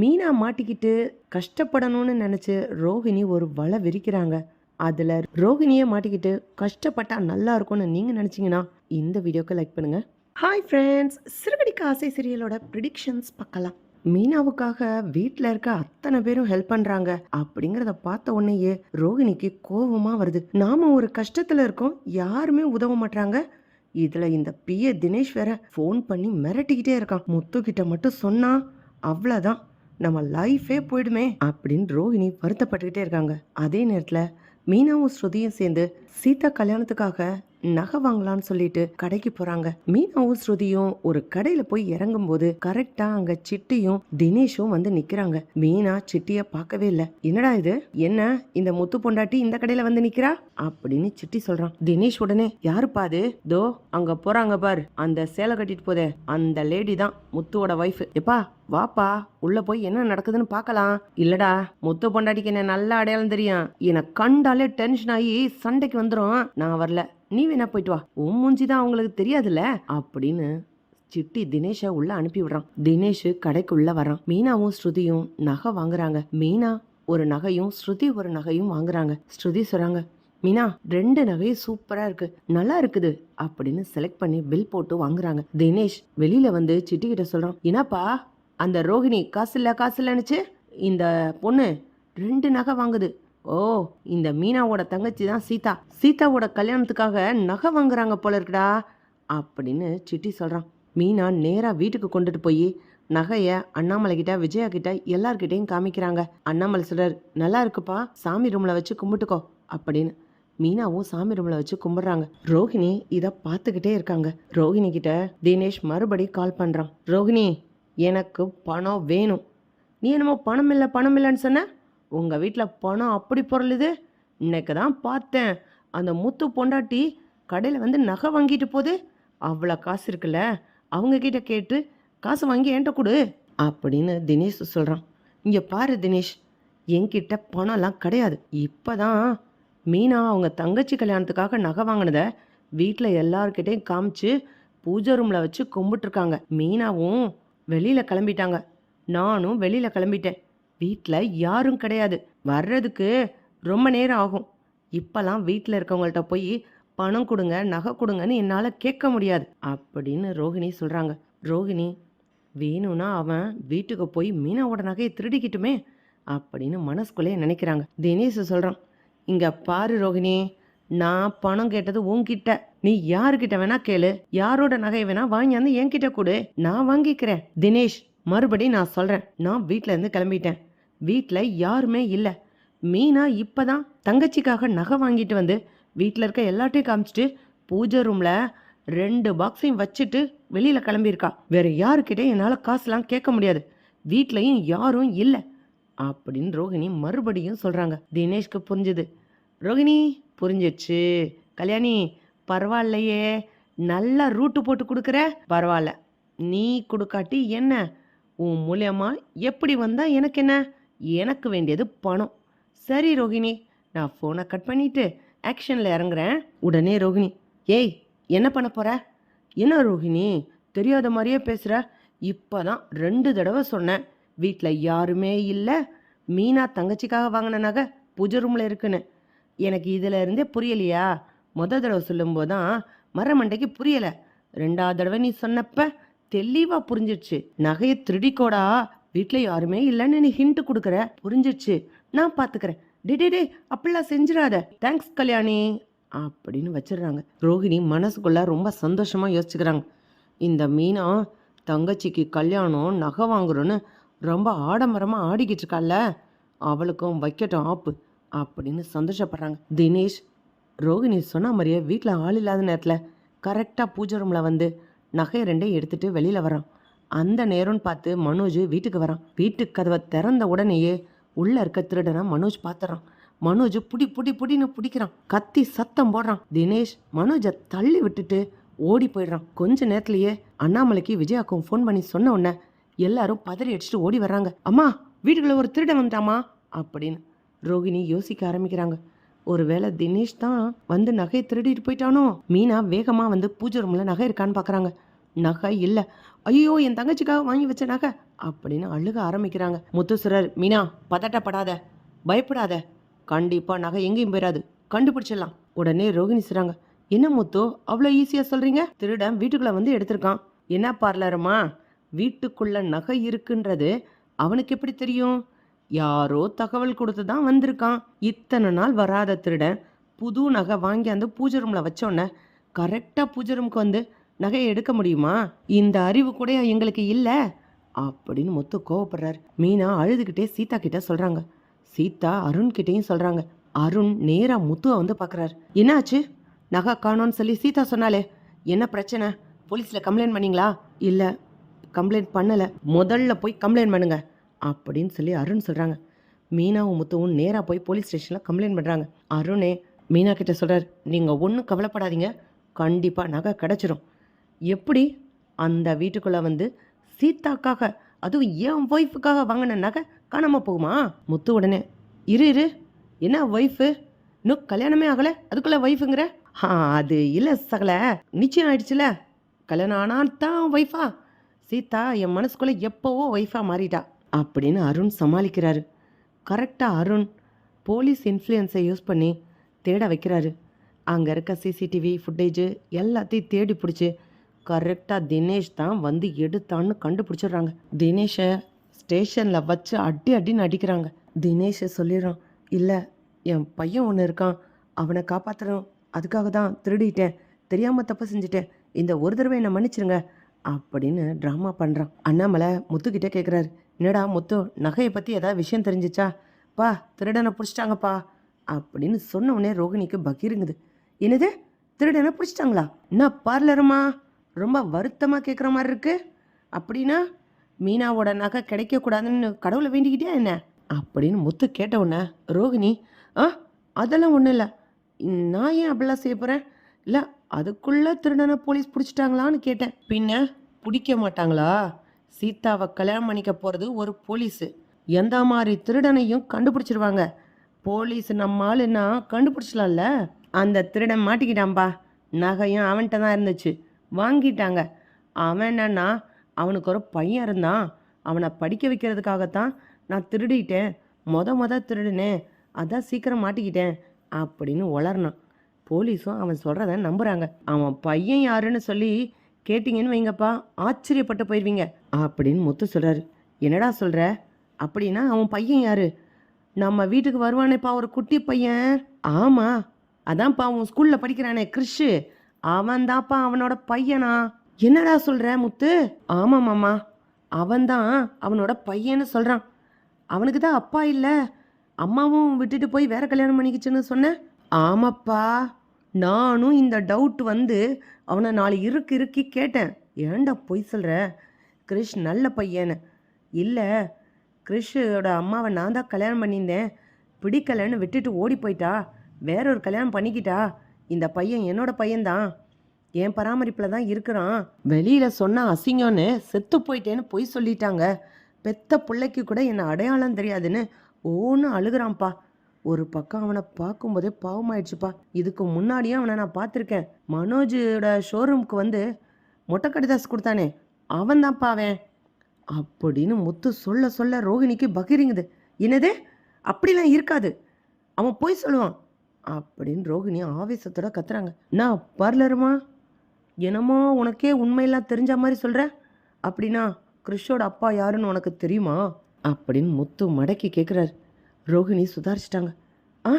மீனா மாட்டிக்கிட்டு கஷ்டப்படணும்னு நினைச்சு ரோஹிணி ஒரு வலை விரிக்கிறாங்க. அதுல ரோஹிணியே மாட்டிக்கிட்டு கஷ்டப்பட்டா நல்லா இருக்கும்னு நீங்க நினைச்சீங்கன்னா இந்த வீடியோக்கு லைக் பண்ணுங்க. ஹாய் ஃப்ரெண்ட்ஸ் சிறுகடிக்க ஆசை சீரியலோட ப்ரிடிக்ஷன்ஸ் பார்க்கலாம். மீனாவுக்காக வீட்டில் இருக்க அத்தனை பேரும் ஹெல்ப் பண்றாங்க. அப்படிங்கிறத பார்த்த உடனேயே ரோஹிணிக்கு கோபமா வருது. நாம ஒரு கஷ்டத்துல இருக்கோம் யாருமே உதவ மாட்றாங்க. இதுல இந்த பிஏ தினேஷ் வேற ஃபோன் பண்ணி மிரட்டிக்கிட்டே இருக்கான். முத்து கிட்ட மட்டும் சொன்னா அவ்வளோதான் நம்ம லைஃபே போயிடுமே அப்படின்னு ரோஹிணி வருத்தப்பட்டுக்கிட்டே இருக்காங்க. அதே நேரத்தில் மீனாவும் ஸ்ருதியும் சேர்ந்து சீதா கல்யாணத்துக்காக நகை வாங்கலாம்னு சொல்லிட்டு கடைக்கு போறாங்க. மீனாவும் ஸ்ருதியும் ஒரு கடையில போய் இறங்கும் போது கரெக்டா அங்க சிட்டியும் தினேஷும் வந்து நிக்கிறாங்க. மீனா சிட்டிய பார்க்கவே இல்ல. என்னடா இது? என்ன? இந்த முத்து பொண்டாட்டி இந்த கடையில வந்து நிக்கிறா? அப்படின்னு சிட்டி சொல்றான். தினேஷ் உடனே யாருப்பா அது? தோ அங்க போறாங்க பாரு. அந்த சேலை கட்டிட்டு போதே அந்த லேடி தான் முத்துவோட ஒய்ஃப் எப்பா வாப்பா உள்ள போய் என்ன நடக்குதுன்னு பார்க்கலாம். இல்லடா முத்து பொண்டாட்டிக்கு என்ன நல்லா அடையாளம் தெரியும். என்னை கண்டாலே டென்ஷன் ஆகி சண்டைக்கு வந்துடும் நான் வரல. நீ வேணா போயிட்டு வா. உன் மூஞ்சி தான் அவங்களுக்கு தெரியாதுல்ல? அப்படின்னு சிட்டி தினேஷை உள்ள அனுப்பி விடுறான். தினேஷ் கடைக்குள்ள வரான். மீனாவும் ஸ்ருதியும் நகை வாங்குறாங்க. மீனா ஒரு நகையும் ஸ்ருதி ஒரு நகையும் வாங்குறாங்க. ஸ்ருதி சொல்றாங்க மீனா ரெண்டு நகையும் சூப்பரா இருக்கு. நல்லா இருக்குது. அப்படின்னு செலக்ட் பண்ணி பில் போட்டு வாங்குறாங்க. தினேஷ் வெளியில வந்து சிட்டி கிட்ட சொல்றான் என்னப்பா அந்த ரோஹிணி காசு இல்ல காசு இல்லைன்னுச்சு இந்த பொண்ணு ரெண்டு நகை வாங்குது. ஓ இந்த மீனாவோட தங்கச்சி தான் சீதா. சீதாவோட கல்யாணத்துக்காக நகை வாங்குறாங்க போல இருக்குடா அப்படின்னு சிட்டி சொல்கிறான் மீனா நேராக வீட்டுக்கு கொண்டுட்டு போய் நகையை அண்ணாமலை கிட்ட விஜயா கிட்ட எல்லார்கிட்டையும் காமிக்கிறாங்க. அண்ணாமலை சொல்றார் நல்லா இருக்குப்பா சாமி ரூமில் வச்சு கும்பிட்டுக்கோ அப்படின்னு. மீனாவும் சாமி ரூமில் வச்சு கும்பிட்றாங்க. ரோஹிணி இதை பார்த்துக்கிட்டே இருக்காங்க. ரோஹிணி கிட்ட தினேஷ் மறுபடி கால் பண்ணுறான் ரோஹிணி எனக்கு பணம் வேணும். நீ என்னமோ பணம் இல்லை பணம் இல்லைன்னு சொன்ன? உங்கள் வீட்டில் பணம் அப்படி பொருளுது? இன்னைக்கு தான் பார்த்தேன். அந்த முத்து பொண்டாட்டி கடையில் வந்து நகை வாங்கிட்டு போகுது. அவ்வளோ காசு இருக்குல்ல? அவங்கக்கிட்ட கேட்டு காசு வாங்கி என்கிட்ட கொடு. அப்படின்னு தினேஷ் சொல்கிறான் இங்கே பாரு தினேஷ் என்கிட்ட பணம்லாம் கிடையாது. இப்போ தான் மீனா அவங்க தங்கச்சி கல்யாணத்துக்காக நகை வாங்கினதை வீட்டில் எல்லார்கிட்டையும் காமிச்சு பூஜை ரூமில் வச்சு கும்பிட்டுருக்காங்க. மீனாவும் வெளியில் கிளம்பிட்டாங்க. நானும் வெளியில் கிளம்பிட்டேன். வீட்டில் யாரும் கிடையாது. வர்றதுக்கு ரொம்ப நேரம் ஆகும். இப்போல்லாம் வீட்டில் இருக்கவங்கள்ட்ட போய் பணம் கொடுங்க நகை கொடுங்கன்னு என்னால் கேட்க முடியாது. அப்படின்னு ரோஹிணி சொல்கிறாங்க ரோஹிணி வேணும்னா அவன் வீட்டுக்கு போய் மீனாவோட நகையை திருடிக்கிட்டுமே அப்படின்னு மனசுக்குள்ளே நினைக்கிறாங்க. தினேஷ் சொல்கிறான் இங்கே பாரு ரோஹிணி நான் பணம் கேட்டது உன்கிட்ட. நீ யாருக்கிட்ட வேணா கேளு. யாரோட நகையை வேணா வாங்கியாந்து என்கிட்ட கொடு. நான் வாங்கிக்கிறேன். தினேஷ் மறுபடி நான் சொல்கிறேன் நான் வீட்டிலேருந்து கிளம்பிட்டேன். வீட்டில் யாருமே இல்லை. மீனா இப்பதான் தங்கச்சிக்காக நகை வாங்கிட்டு வந்து வீட்டில் இருக்க எல்லாத்தையும் காமிச்சிட்டு பூஜை ரூமில் ரெண்டு பாக்ஸையும் வச்சுட்டு வெளியில் கிளம்பியிருக்கா. வேற யாருக்கிட்டே என்னால் காசுலாம் கேட்க முடியாது. வீட்லையும் யாரும் இல்லை. அப்படின்னு ரோகிணி மறுபடியும் சொல்கிறாங்க தினேஷ்க்கு புரிஞ்சுது. ரோகிணி புரிஞ்சிடுச்சு கல்யாணி பரவாயில்லையே. நல்லா ரூட்டு போட்டு கொடுக்குற? பரவாயில்ல. நீ கொடுக்காட்டி என்ன? உன் மூலியமாக எப்படி வந்தால் எனக்கு என்ன? எனக்கு வேண்டியது பணம். சரி ரோகிணி நான் ஃபோனை கட் பண்ணிட்டு ஆக்ஷனில் இறங்குறேன். உடனே ரோகிணி ஏய் என்ன பண்ண போகிற என்ன ரோகிணி தெரியாத மாதிரியே பேசுகிற இப்போ தான் ரெண்டு தடவை சொன்னேன். வீட்டில் யாருமே இல்லை. மீனா தங்கச்சிக்காக வாங்கின நகை பூஜை ரூமில் இருக்குன்னு. எனக்கு இதில் இருந்தே புரியலையா? மொதல் தடவை சொல்லும்போது தான் மரமண்டைக்கு புரியலை. ரெண்டாவது தடவை நீ சொன்னப்ப தெளிவாக புரிஞ்சிடுச்சு நகையை திருடிக்கோடா வீட்டில் யாருமே இல்லைன்னு நீ ஹிண்ட் கொடுக்குற. புரிஞ்சிடுச்சு நான் பார்த்துக்கிறேன் டே டே அப்படிலாம் செஞ்சிடாத. தேங்க்ஸ் கல்யாணி. அப்படின்னு வச்சிடுறாங்க. ரோஹிணி மனசுக்குள்ள ரொம்ப சந்தோஷமாக யோசிச்சுக்கிறாங்க. இந்த மீனா தங்கச்சிக்கு கல்யாணம் நகை வாங்குறோன்னு ரொம்ப ஆடம்பரமாக ஆடிக்கிட்டு இருக்கால அவளுக்கும் வைக்கட்டும் ஆப்பு அப்படின்னு சந்தோஷப்படுறாங்க. தினேஷ் ரோகிணி சொன்ன மாதிரியே வீட்டில் ஆள் இல்லாத நேரத்தில் கரெக்டாக பூஜை ரூமில் வந்து நகை ரெண்டையும் எடுத்துட்டு வெளியில் வரான் அந்த நேரம்னு பார்த்து மனோஜ் வீட்டுக்கு வரான். வீட்டு கதவை திறந்த உடனேயே உள்ளே இருக்க திருடனை மனோஜ் பார்த்துறான். மனோஜ் புடி புடி புடின்னு பிடிக்கிறான். கத்தி சத்தம் போடுறான். தினேஷ் மனோஜை தள்ளி விட்டுட்டு ஓடி போயிடுறான். கொஞ்ச நேரத்துலயே அண்ணாமலைக்கு விஜயாக்கும் ஃபோன் பண்ணி சொன்ன உடனே எல்லாரும் பதறி அடிச்சுட்டு ஓடி வர்றாங்க. அம்மா வீட்டுக்குள்ள ஒரு திருடன் வந்துட்டாமா அப்படின்னு ரோகிணி யோசிக்க ஆரம்பிக்கிறாங்க. ஒருவேளை தினேஷ் தான் வந்து நகையை திருடிட்டு போயிட்டானோ? மீனா வேகமாக வந்து பூஜை ரூமில் நகை இருக்கான்னு பார்க்குறாங்க. நகை இல்லை. ஐயோ என் தங்கச்சிக்காக வாங்கி வச்ச நகை அப்படின்னு அழுக ஆரம்பிக்கிறாங்க. முத்துசுரர் மீனா பதட்டப்படாத பயப்படாத. கண்டிப்பாக நகை எங்கேயும் போயிடாது கண்டுபிடிச்சிடலாம். உடனே ரோகிணி சொல்றாங்க என்ன முத்து அவ்வளோ ஈஸியாக சொல்கிறீங்க திருடன் வீட்டுக்குள்ளே வந்து எடுத்திருக்கான். என்ன பார்லருமா? வீட்டுக்குள்ள நகை இருக்குன்றது அவனுக்கு எப்படி தெரியும்? யாரோ தகவல் கொடுத்து தான் வந்திருக்கான். இத்தனை நாள் வராத திருடன் புது நகை வாங்கி அந்த பூஜை ரூமில் வச்சோன்னே கரெக்டாக பூஜை ரூமுக்கு வந்து நகையை எடுக்க முடியுமா? இந்த அறிவு கூட எங்களுக்கு இல்லை. அப்படின்னு மொத்த கோவப்படுறாரு. மீனா அழுதுகிட்டே சீதா கிட்ட சொல்றாங்க. சீதா அருண் கிட்டேயும் சொல்றாங்க. அருண் நேரா முத்துவை வந்து பார்க்குறாரு என்னாச்சு? நகை காணோன்னு சொல்லி சீதா சொன்னாலே என்ன பிரச்சனை? போலீஸில் கம்ப்ளைண்ட் பண்ணீங்களா? இல்லை கம்ப்ளைண்ட் பண்ணலை. முதல்ல போய் கம்ப்ளைண்ட் பண்ணுங்க. அப்படின்னு சொல்லி அருண் சொல்கிறாங்க மீனாவும் முத்துவும் நேராக போய் போலீஸ் ஸ்டேஷனில் கம்ப்ளைண்ட் பண்ணுறாங்க அருணே மீனா கிட்ட சொல்கிறார் நீங்கள் ஒன்றும் கவலைப்படாதீங்க. கண்டிப்பாக நகை கிடச்சிரும். எப்படி அந்த வீட்டுக்குள்ள வந்து சீதாக்காக அதுவும் என் ஒய்ஃபுக்காக வாங்கின நகை காணாமல் போகுமா? முத்து உடனே இரு இரு. என்ன ஒய்ஃபு இன்னும் கல்யாணமே ஆகலை அதுக்குள்ள ஒய்ஃபுங்கிற ஆ அது இல்லை சகல. நிச்சயம் ஆயிடுச்சுல. கல்யாணம் ஆனால் தான் ஒய்ஃபா சீதா என் மனசுக்குள்ளே எப்போவோ ஒய்ஃபாக மாறிட்டா. அப்படின்னு அருண் சமாளிக்கிறாரு. கரெக்டாக அருண் போலீஸ் இன்ஃப்ளூயன்ஸை யூஸ் பண்ணி தேட வைக்கிறாரு. அங்கே இருக்க சிசிடிவி ஃபுட்டேஜு எல்லாத்தையும் தேடி பிடிச்சி கரெக்டாக தினேஷ் தான் வந்து எடுத்தான்னு கண்டுபிடிச்சிடுறாங்க. தினேஷை ஸ்டேஷனில் வச்சு அடி அடின்னு அடிக்கிறாங்க. தினேஷை சொல்லிடுறான் இல்லை என் பையன் ஒன்று இருக்கான். அவனை காப்பாற்றணும் அதுக்காக தான் திருடிட்டேன். தெரியாமல் தப்பு செஞ்சுட்டேன். இந்த ஒரு தடவை என்னை மன்னிச்சிருங்க அப்படின்னு ட்ராமா பண்ணுறான் அண்ணாமலை முத்துக்கிட்டே கேட்குறாரு என்னடா முத்து நகையை பற்றி ஏதாவது விஷயம் தெரிஞ்சிச்சா? பா திருடனை பிடிச்சிட்டாங்கப்பா அப்படின்னு சொன்ன உடனே ரோகிணிக்கு பகிருங்குது. என்னது? திருடனை பிடிச்சிட்டாங்களா? என்ன பார்லருமா? ரொம்ப வருத்தமாக கேட்குற மாதிரி இருக்குது அப்படின்னா மீனாவோட நகை கிடைக்கக்கூடாதுன்னு கடவுளை வேண்டிக்கிட்டியா என்ன? அப்படின்னு முத்து கேட்ட உடனே ரோகிணி ஆ அதெல்லாம் ஒன்றும் இல்லை. நான் ஏன் அப்படிலாம் செய்ய போகிறேன் இல்லை அதுக்குள்ளே திருடனை போலீஸ் பிடிச்சிட்டாங்களான்னு கேட்டேன். பின்ன பிடிக்க மாட்டாங்களா? சீதாவை கல்யாணம் பண்ணிக்க போகிறது ஒரு போலீஸு எந்த மாதிரி திருடனையும் கண்டுபிடிச்சிருவாங்க. போலீஸ் நம்ம ஆளுன்னா கண்டுபிடிச்சலாம்ல அந்த திருடன் மாட்டிக்கிட்டான்பா. நகையும் அவன்கிட்ட தான் இருந்துச்சு. வாங்கிட்டாங்க. அவன் என்னன்னா அவனுக்கு ஒரு பையன் இருந்தான். அவனை படிக்க வைக்கிறதுக்காகத்தான் நான் திருடிட்டேன். மொத மொத திருடினேன். அதான் சீக்கிரம் மாட்டிக்கிட்டேன் அப்படின்னு உளர்னான் போலீஸும் அவன் சொல்கிறத நம்புகிறாங்க அவன் பையன் யாருன்னு சொல்லி கேட்டிங்கன்னு வைங்கப்பா ஆச்சரியப்பட்டு போயிடுவீங்க அப்படின்னு முத்து சொல்கிறாரு என்னடா சொல்கிற அப்படின்னா அவன் பையன் யாரு? நம்ம வீட்டுக்கு வருவானேப்பா ஒரு குட்டி பையன். ஆமாம் அதான்ப்பா அவன் ஸ்கூலில் படிக்கிறானே கிறிஷு. அவன் தான்ப்பா அவனோட பையனா? என்னடா சொல்கிற முத்து? ஆமாம் மாமா அவன்தான் அவனோட பையன்னு சொல்கிறான் அவனுக்கு தான் அப்பா இல்லை. அம்மாவும் விட்டுட்டு போய் வேற கல்யாணம் பண்ணிக்கிச்சுன்னு சொன்னேன் ஆமாப்பா நானும் இந்த டவுட் வந்து அவனை நாலு இருக்கு இறுக்கி கேட்டேன். ஏன்டா பொய் சொல்கிற கிரிஷ் நல்ல பையனு. இல்லை கிரிஷோட அம்மாவை நான் தான் கல்யாணம் பண்ணியிருந்தேன். பிடிக்கலைன்னு விட்டுட்டு ஓடி போயிட்டா. வேற ஒரு கல்யாணம் பண்ணிக்கிட்டா. இந்த பையன் என்னோட பையன்தான். என் பராமரிப்பில் தான் இருக்கிறான். வெளியில் சொன்ன அசிங்கம்னு செத்து போயிட்டேன்னு பொய் சொல்லிட்டாங்க. பெத்த பிள்ளைக்கு கூட என்னை அடையாளம் தெரியாதுன்னு ஓன்னு அழுகிறான்ப்பா. ஒரு பக்கம் அவனை பார்க்கும்போதே பாவமாயிடுச்சுப்பா. இதுக்கு முன்னாடியே அவனை நான் பார்த்துருக்கேன். மனோஜோட ஷோரூமுக்கு வந்து மொட்டை கடிதாஸ் கொடுத்தானே. அவன் தான்ப்பா அவன். அப்படின்னு முத்து சொல்ல சொல்ல ரோகிணிக்கு பகிரிங்குது. என்னது? அப்படிலாம் இருக்காது. அவன் போய் சொல்லுவான். அப்படின்னு ரோகிணி ஆவேசத்தோட கத்துறாங்க. நான் பார்லருமா? என்னமோ உனக்கே உண்மையெல்லாம் தெரிஞ்ச மாதிரி சொல்கிற அப்படின்னா கிறிஷோட அப்பா யாருன்னு உனக்கு தெரியுமா? அப்படின்னு முத்து மடக்கி கேட்குறாரு ரோகிணி சுதாரிச்சிட்டாங்க. ஆ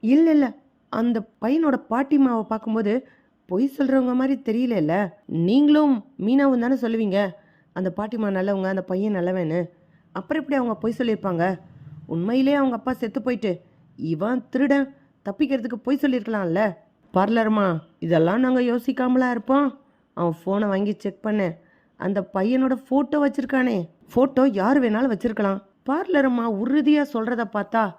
இல்லை இல்லை. அந்த பையனோட பாட்டிமாவை பார்க்கும்போது பொய் சொல்கிறவங்க மாதிரி தெரியலல்ல. நீங்களும் மீனாவும் தானே சொல்லுவீங்க? அந்த பாட்டிமா நல்லவங்க அந்த பையன் நல்லவன்னு. அப்புறம் எப்படி அவங்க பொய் சொல்லியிருப்பாங்க? உண்மையிலே அவங்க அப்பா செத்து போயிட்டு இவன் திருடன். தப்பிக்கிறதுக்கு பொய் சொல்லியிருக்கலாம்ல? பார்லர்மா இதெல்லாம் நாங்கள் யோசிக்காமலா இருப்போம். அவன் ஃபோனை வாங்கி செக் பண்ணேன் அந்த பையனோட ஃபோட்டோ வச்சுருக்கானே. ஃபோட்டோ யார் வேணாலும் வச்சிருக்கலாம். பார்லருமா உறுதியாக சொல்கிறத பார்த்தா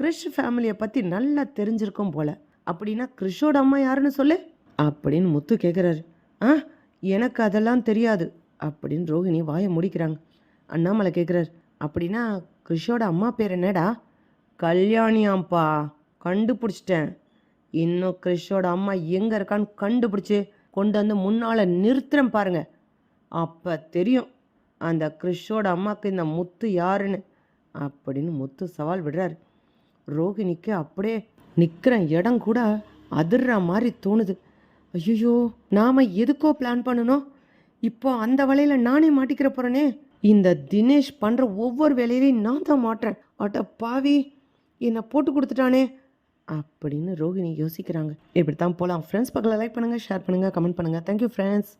கிறிஷ் ஃபேமிலியை பற்றி நல்லா தெரிஞ்சிருக்கும் போல. அப்படின்னா கிறிஷோட அம்மா யாருன்னு சொல்லு. அப்படின்னு முத்து கேட்குறாரு ஆ எனக்கு அதெல்லாம் தெரியாது. அப்படின்னு ரோஹிணி வாயை முடிக்கிறாங்க. அண்ணாமலை கேட்குறாரு அப்படின்னா கிறிஷோட அம்மா பேர் என்னடா? கல்யாணியாம்ப்பா. கண்டுபிடிச்சிட்டேன். இன்னும் கிறிஷோட அம்மா எங்கே இருக்கான்னு கண்டுபிடிச்சி கொண்டு வந்து முன்னால் நிறுத்துறேன் பாருங்க. அப்போ தெரியும் அந்த கிறிஷோட அம்மாவுக்கு இந்த முத்து யாருன்னு அப்படின்னு முத்து சவால் விடுறாரு. ரோகிணிக்கு அப்படியே நிற்கிற இடம் கூட அதிர்ற மாதிரி தோணுது. ஐயோ நாம் எதுக்கோ பிளான் பண்ணணும்? இப்போ அந்த வலையில் நானே மாட்டிக்கிற போகிறேனே இந்த தினேஷ் பண்ணுற ஒவ்வொரு வேலையிலையும் நான் தான் மாட்டுறேன். அட்ட பாவி என்னை போட்டு கொடுத்துட்டானே. அப்படின்னு ரோஹிணி யோசிக்கிறாங்க. இப்படி தான் போகலாம் ஃப்ரெண்ட்ஸ் பக்கத்தில் லைக் பண்ணுங்கள் ஷேர் பண்ணுங்கள் கமெண்ட் பண்ணுங்கள் தேங்க்யூ ஃப்ரெண்ட்ஸ்